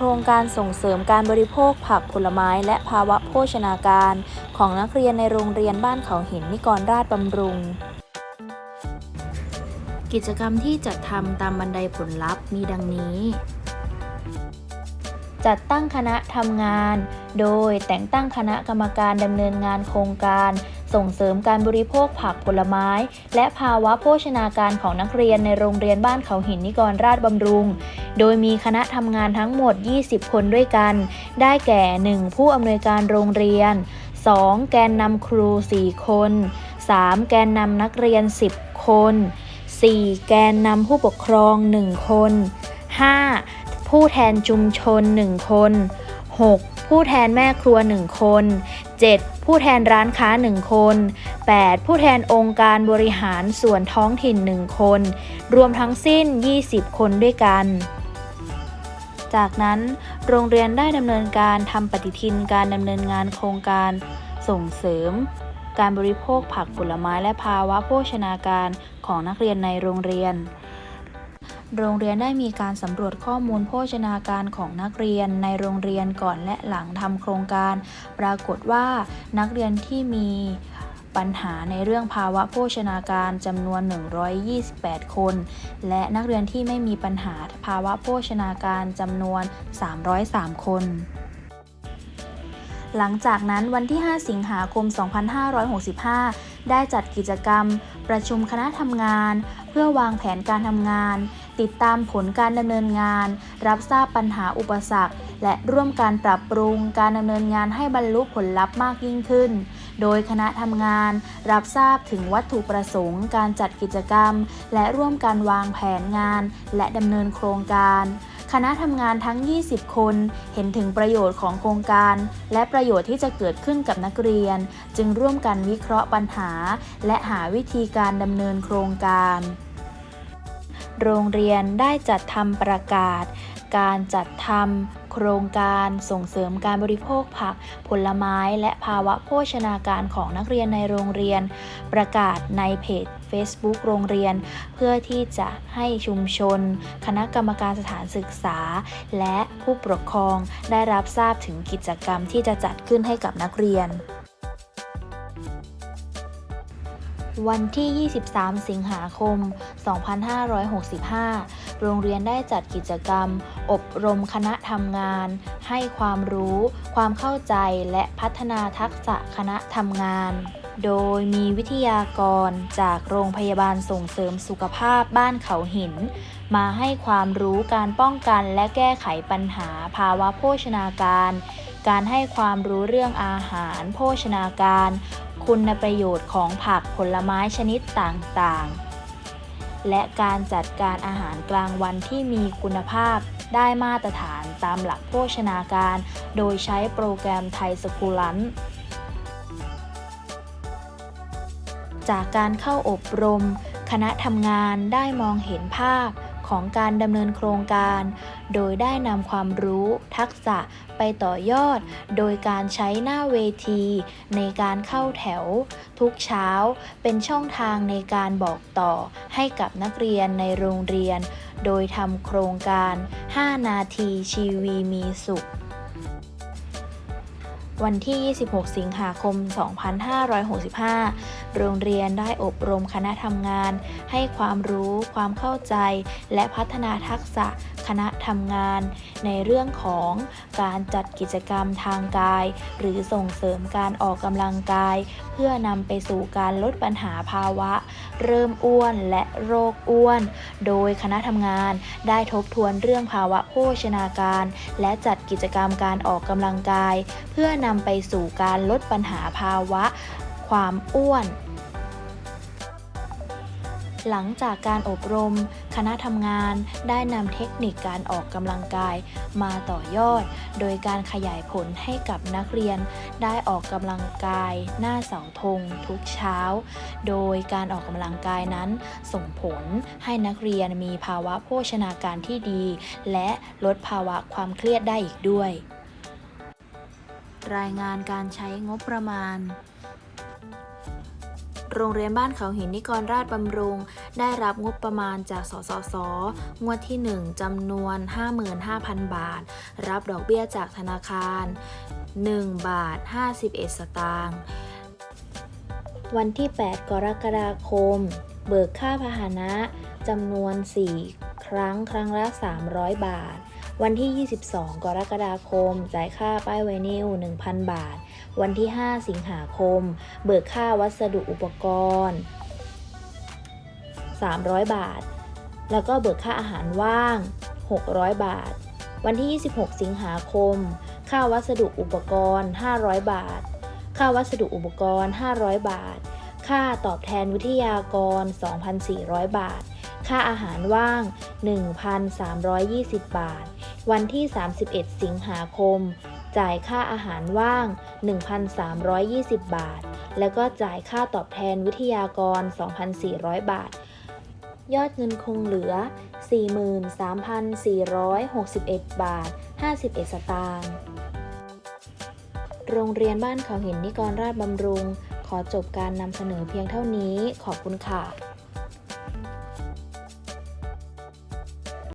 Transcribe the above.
โครงการส่งเสริมการบริโภคผักผลไม้และภาวะโภชนาการ ของนักเรียนในโรงเรียนบ้านเขาหินนิกรราชบำรุง กิจกรรมที่จัดทำตามบันไดผลลัพธ์มีดังนี้ จัดตั้งคณะทำงาน โดยแต่งตั้งคณะกรรมการดำเนินงานโครงการ ส่งเสริมการบริโภคผักผลไม้ และภาวะโภชนาการของนักเรียนในโรงเรียนบ้านเขาหินนิกรราชบำรุง โดยมีคณะทำงานทั้งหมด 20 คนด้วยกัน ได้แก่ 1. ผู้อำนวยการโรงเรียน 2. แกนนำครู 4 คน 3. แกนนำนักเรียน 10 คน 4. แกนนำผู้ปกครอง 1 คน 5. ผู้แทนชุมชน 1 คน 6. ผู้แทนแม่ครัว 1 คน 7. ผู้แทนร้านค้า 1 คน 8. ผู้แทนองค์การบริหารส่วนท้องถิ่น 1 คน รวมทั้งสิ้น 20 คนด้วยกัน จากนั้นโรงเรียนได้ดำเนินการทำปฏิทินการดำเนินงานโครงการส่งเสริม การบริโภคผักผลไม้และภาวะโภชนาการของนักเรียนในโรงเรียน โรงเรียนได้มีการสำรวจข้อมูลโภชนาการของนักเรียนในโรงเรียนก่อนและหลังทำโครงการ ปรากฏว่านักเรียนที่มีปัญหาในเรื่องภาวะโภชนาการจำนวน 128 คน และนักเรียนที่ไม่มีปัญหาภาวะโภชนาการจำนวน 303 คนหลังจากนั้นวันที่ 5 สิงหาคม 2565 ได้จัดกิจกรรม ประชุมคณะทำงาน เพื่อวางแผนการทำงาน ติดตามผลการดำเนินงาน รับทราบปัญหาอุปสรรค และร่วมการปรับปรุงการดำเนินงานให้บรรลุผลลัพธ์มากยิ่งขึ้น โดยคณะทำงาน รับทราบถึงวัตถุประสงค์ การจัดกิจกรรม และร่วมกันวางแผนงาน และดำเนินโครงการคณะทำงานทั้ง 20 คน เห็นถึงประโยชน์ของโครงการ และประโยชน์ที่จะเกิดขึ้นกับนักเรียน จึงร่วมกันวิเคราะห์ปัญหา และหาวิธีการดำเนินโครงการ โรงเรียนได้จัดทำประกาศ การจัดทำโครงการส่งเสริมการบริโภคผัก ผลไม้ และภาวะโภชนาการของนักเรียนในโรงเรียน ประกาศในเพจ Facebook โรงเรียน เพื่อที่จะให้ชุมชน คณะกรรมการสถานศึกษา และผู้ปกครองได้รับทราบถึงกิจกรรมที่จะจัดขึ้นให้กับนักเรียน วันที่ 23 สิงหาคม 2565 โรงเรียนได้จัดกิจกรรม อบรมคณะทำงาน ให้ความรู้ ความเข้าใจและพัฒนาทักษะคณะทำงาน โดยมีวิทยากรจากโรงพยาบาลส่งเสริมสุขภาพบ้านเขาหิน มาให้ความรู้การป้องกันและแก้ไขปัญหาภาวะโภชนาการการให้ความรู้เรื่องอาหาร โภชนาการ คุณประโยชน์ของผักผลไม้ชนิดต่างๆ และการจัดการอาหารกลางวันที่มีคุณภาพได้มาตรฐานตามหลักโภชนาการ โดยใช้โปรแกรมไทยสกูลันจากการเข้าอบรม คณะทำงานได้มองเห็นภาพของการดำเนินโครงการ โดยได้นำความรู้ ทักษะไปต่อยอด โดยการใช้หน้าเวที ในการเข้าแถว ทุกเช้าเป็นช่องทางในการบอกต่อ ให้กับนักเรียนในโรงเรียน โดยทำโครงการ 5 นาทีชีวีมีสุขวันที่ 26 สิงหาคม 2565 โรงเรียนได้อบรมคณะทำงาน ให้ความรู้ ความเข้าใจ และพัฒนาทักษะคณะทำงาน ในเรื่องของการจัดกิจกรรมทางกาย หรือส่งเสริมการออกกำลังกาย เพื่อนำไปสู่การลดปัญหาภาวะ เริ่มอ้วนและโรคอ้วน โดยคณะทำงานได้ทบทวนเรื่องภาวะโภชนาการ และจัดกิจกรรมการออกกำลังกาย เพื่อนำไปสู่การลดปัญหาภาวะ ความอ้วน หลังจากการอบรม คณะทำงานได้นำเทคนิคการออกกำลังกาย มาต่อยอด โดยการขยายผลให้กับนักเรียน ได้ออกกำลังกาย หน้าเสาธงทุกเช้า โดยการออกกำลังกายนั้นส่งผลให้นักเรียนมีภาวะโภชนาการที่ดี และลดภาวะความเครียดได้อีกด้วย รายงานการใช้งบประมาณ โรงเรียนบ้านเขาหินนิกรราชบำรุง ได้รับงบประมาณจากสสส งวดที่ 1จำนวน 55,000 บาท รับดอกเบี้ยจากธนาคาร 1 บาท 51 สตางค์วันที่ 8 กรกฎาคม เบิกค่าพาหนะจำนวน 4 ครั้งครั้งละ 300 บาท วันที่ 22 กรกฎาคม จ่ายค่าป้ายไวนิล1,000 บาท วันที่ 5 สิงหาคม เบิกค่าวัสดุอุปกรณ์ 300 บาท แล้วก็เบิกค่าอาหารว่าง 600 บาท วันที่ 26 สิงหาคม ค่าวัสดุอุปกรณ์ 500 บาท ค่าวัสดุอุปกรณ์ 500 บาท ค่าตอบแทนวิทยากร 2,400 บาท ค่าอาหารว่าง 1,320 บาท วันที่ 31 สิงหาคม จ่ายค่าอาหารว่าง 1,320 บาท แล้วก็จ่ายค่าตอบแทนวิทยากร 2,400 บาท ยอดเงินคงเหลือ 43,461 บาท 51 สตางค์โรงเรียนบ้านเขาหินนิกรราชบำรุง ขอจบการนำเสนอเพียงเท่านี้ ขอบคุณค่ะ